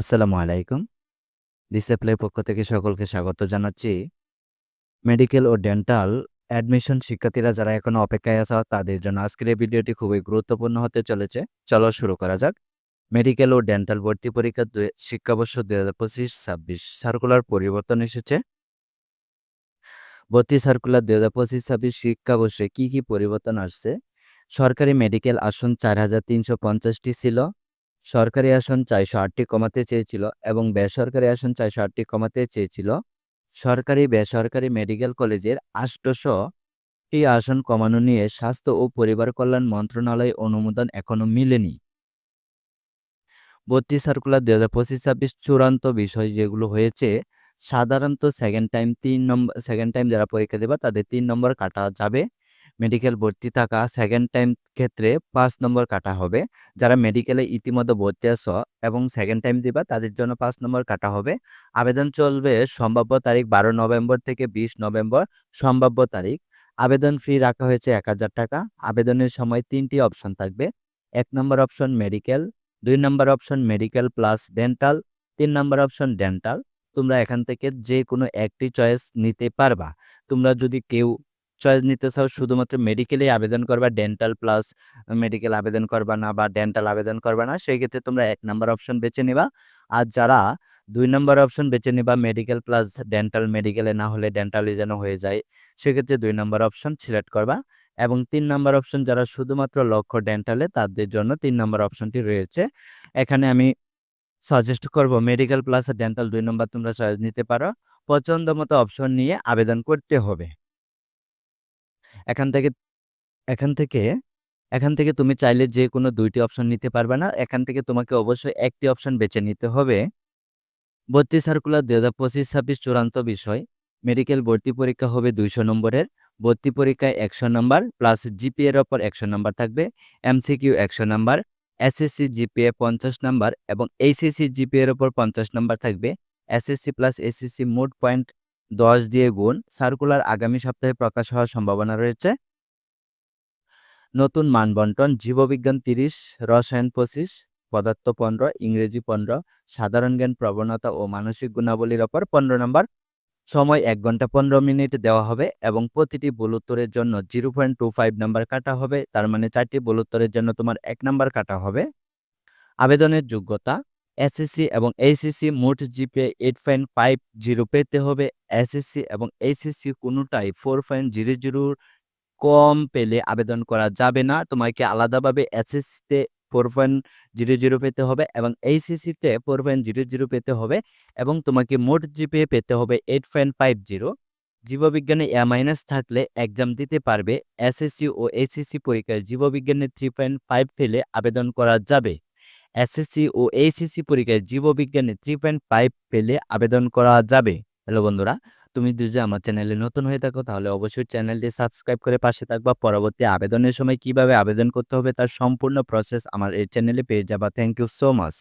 আসসালামু আলাইকুম। ডিসেপ্লাই পক্ষ থেকে সকলকে স্বাগত জানাচ্ছি। মেডিকেল ও ডেন্টাল অ্যাডমিশন শিক্ষার্থীরা যারা এখনও অপেক্ষায় আছে, তাদের জন্য আজকের এই ভিডিওটি খুবই গুরুত্বপূর্ণ হতে চলেছে। চলো শুরু করা যাক। মেডিকেল ও ডেন্টাল ভর্তি পরীক্ষা শিক্ষাবর্ষ দুই হাজার পঁচিশ, ছাব্বিশ সার্কুলার পরিবর্তন এসেছে। ভর্তি সার্কুলার দুই হাজার পঁচিশ, ছাব্বিশ শিক্ষাবর্ষে কী কী পরিবর্তন আসছে? সরকারি মেডিকেল আসন চার হাজার তিনশো পঞ্চাশটি ছিল। সরকারি আসন চারশো আটটি কমাতে চেয়েছিল এবং বেসরকারি আসন চারশো আটটি কমাতে চেয়েছিল। সরকারি, বেসরকারি মেডিকেল কলেজের আষ্টশোটি আসন কমানো নিয়ে স্বাস্থ্য ও পরিবার কল্যাণ মন্ত্রণালয় অনুমোদন এখনও মিলেনি। ভর্তি সার্কুলার দুই হাজার পঁচিশ ছাব্বিশ চূড়ান্ত বিষয় যেগুলো হয়েছে, সাধারণত সেকেন্ড টাইম তিন নম্বর সেকেন্ড টাইম যারা পরীক্ষা দেবে তাদের তিন নম্বর কাটা যাবে। মেডিকেল ভর্তি থাকা সেকেন্ড টাইম ক্ষেত্রে পাঁচ নম্বর কাটা হবে। যারা মেডিকেলে ইতিমধ্যে ভর্তি আছো এবং সেকেন্ড টাইম দিবা, তাদের জন্য পাঁচ নম্বর কাটা হবে। আবেদন চলবে সম্ভাব্য তারিখ বারো নভেম্বর থেকে বিশ নভেম্বর সম্ভাব্য তারিখ। আবেদন ফি রাখা হয়েছে এক হাজার টাকা। আবেদনের সময় তিনটি অপশন থাকবে। এক নম্বর অপশন মেডিকেল দুই number option medical plus dental তিন নম্বর অপশন ডেন্টাল তোমরা এখান থেকে যে কোনো একটি চয়েস নিতে পারবা। তোমরা যদি কেউ চয়েস নিতে চাও, শুধুমাত্র মেডিকেলে আবেদন করবা ডেন্টাল প্লাস মেডিকেল আবেদন করবা না বা ডেন্টাল আবেদন করবা না, সেই ক্ষেত্রে তোমরা এক নম্বর অপশন বেছে নিবা। আর যারা দুই নম্বর অপশন বেছে নিবা মেডিকেল প্লাস ডেন্টাল মেডিকেলে না হলে ডেন্টালি যেন হয়ে যায় সেক্ষেত্রে দুই নম্বর অপশন সিলেক্ট করবা। এবং তিন নম্বর অপশন যারা শুধুমাত্র লক্ষ্য ডেন্টালে তাদের জন্য তিন নম্বর অপশনটি রয়েছে। এখানে আমি সাজেস্ট করব মেডিকেল প্লাস ডেন্টাল দুই নম্বর তোমরা চয়েস নিতে পারো। পছন্দ মতো অপশন নিয়ে আবেদন করতে হবে। এখান থেকে এখান থেকে এখান থেকে তুমি চাইলে যে কোনো দুইটি অপশন নিতে পারবে না। এখান থেকে তোমাকে অবশ্যই একটি অপশন বেছে নিতে হবে। ভর্তি সার্কুলার দুই হাজার পঁচিশ, ছাব্বিশ চূড়ান্ত বিষয়। মেডিকেল ভর্তি পরীক্ষা হবে দুইশো নম্বরের। ভর্তি পরীক্ষায় একশো নম্বর প্লাস জিপিএর ওপর একশো নম্বর থাকবে। এমসিকিউ একশো নম্বর এসএসসি জিপিএ পঞ্চাশ নম্বর এবং এইচএসসি জিপিএ এর ওপর পঞ্চাশ নম্বর থাকবে। এসএসসি প্লাস এসএসসি মোট পয়েন্ট দশ দিয়ে গুণ সার্কুলার আগামী সপ্তাহে প্রকাশ হওয়ার সম্ভাবনা রয়েছে। নতুন মানবন্টন জীববিজ্ঞান তিরিশ, রসায়ন পঁচিশ, পদার্থ পনেরো, ইংরেজি পনেরো, সাধারণ জ্ঞান প্রবণতা ও মানসিক গুণাবলীর ওপর পনেরো নম্বর। সময় এক ঘণ্টা পনেরো মিনিট দেওয়া হবে এবং প্রতিটি ভুল উত্তরের জন্য zero point two five number কাটা হবে, তার মানে চারটি ভুল উত্তরের জন্য তোমার এক নাম্বার কাটা হবে। আবেদনের যোগ্যতা এসএসসি এবং এইচএসসি মোট GPA eight point five zero পেতে হবে। এসএসসি এবং এইচএসসি কোনোটাই ফোর পয়েন্ট জিরো জিরোর কম পেলে আবেদন করা যাবে না। তোমাকে আলাদাভাবে এসএসসিতে ফোর পয়েন্ট জিরো জিরো পেতে হবে এবং এইচএসসিতে ফোর পয়েন্ট জিরো জিরো পেতে হবে এবং তোমাকে মোট জিপে পেতে হবে এইট পয়েন্ট ফাইভ জিরো জীববিজ্ঞানে এ মাইনাস থাকলে এক্সাম দিতে পারবে। এসএসসি ও এইচএসসি পরীক্ষায় জীববিজ্ঞানে থ্রি পয়েন্ট ফাইভ পেলে আবেদন করা যাবে। এসএসসি ও এইচএসসি পরীক্ষায় জীববিজ্ঞানে থ্রি পয়েন্ট ফাইভ পেলে আবেদন করা যাবে। হ্যালো বন্ধুরা, তুমি যদি আমার চ্যানেলে নতুন হয়ে থাকো, তাহলে অবশ্যই চ্যানেলটি সাবস্ক্রাইব করে পাশে থাকবা। পরবর্তী আবেদনের সময় কীভাবে আবেদন করতে হবে, তার সম্পূর্ণ প্রসেস আমার এই চ্যানেলে পেয়ে যাবা। Thank you so much